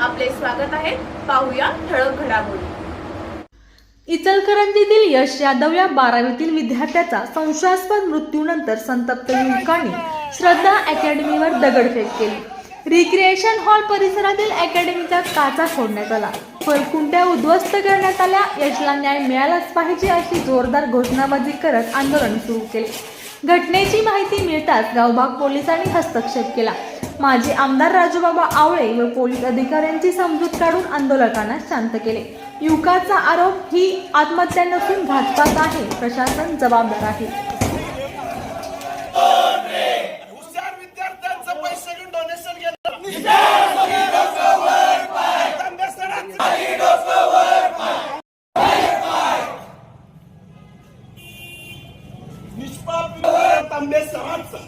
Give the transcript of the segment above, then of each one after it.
आपले स्वागत आहे. पाहूया ठळक घडामोडी. इचलकरंजीतील यश यादव या बारावीतील विद्यार्थ्याचा संशयास्पद मृत्यूनंतर संतप्त युवकांनी श्रद्धा अकॅडमीवर दगडफेक केली. रिक्रिएशन हॉल परिसरातील अकॅडमीचा काचा फोडण्यात आला. फलकुंड्या उद्ध्वस्त करण्यात आल्या. यशला न्याय मिळालाच पाहिजे अशी जोरदार घोषणाबाजी करत आंदोलन सुरू केले. घटनेची माहिती मिळताच गावभाग पोलिसांनी हस्तक्षेप केला. माजी आमदार राजूबाबा आवळे व पोलीस अधिकाऱ्यांची समजूत काढून आंदोलकांना शांत केले. युवकाचा आरोप ही आत्महत्या नसून घातपात आहे प्रशासन जबाबदार आहे. निष्पाप तांबे सरांचा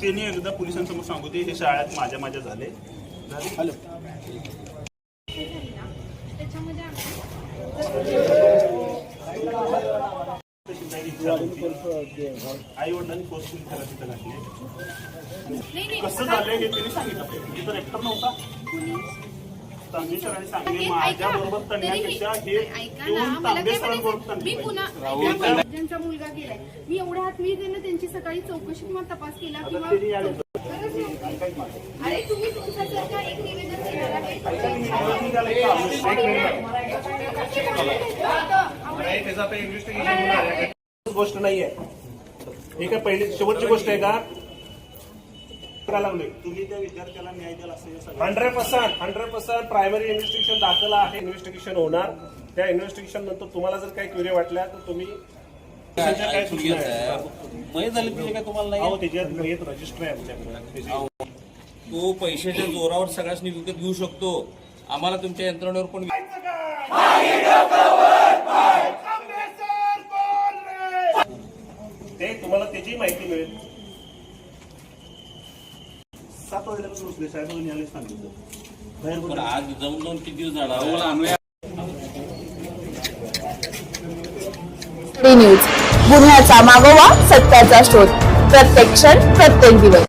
त्यांनी एकदा पोलिसांसमोर सांगू दे हे शाळेत माझ्या माझ्या झाले. हॅलो. आई वडिलांनी फोर्सफुल करा तिथं घातले कसं झालंय हे त्यांनी सांगितलं रेक्टर नव्हता. माझ्या बरोबर हे दोन मी पुन्हा ज्यांचा मुलगा गेलाय मी एवढ्या हात मी त्यांना त्यांची सकाळी चौकशी किंवा तपास केला किंवा. अरे तुम्ही तुमच्यासारखं एक निवेदन देणार गोष्ट नाहीये हे काय पहिली शेवटची गोष्ट आहे का लागले. तुम्ही त्या विद्यार्थ्याला न्याय द्याल असं हे hundred percent hundred percent primary investigation दाखल आहे. इन्व्हेस्टिगेशन होणार. त्या इन्व्हेस्टिगेशन नंतर तुम्हाला जर काही क्युरी वाटल्या तर तुम्ही काय झाले पाहिजे तुम्हाला नाही? त्याच्यात येत रजिस्टर आहे आमच्याकडे. तो पैशाच्या जोरावर सगळ्यांनी विकत घेऊ शकतो. आम्हाला तुमच्या यंत्रणेवर पण ते तुम्हाला त्याची माहिती मिळेल. सात वाजल्यापासून उचले साहेब यायला सांगितलं बाहेर पण बघा. आज जाऊन जाऊन किती दिवस झाला? न्यूज गुन्ह्याचा मागोवा सत्याचा शोध. प्रत्येक क्षण प्रत्येक दिवस.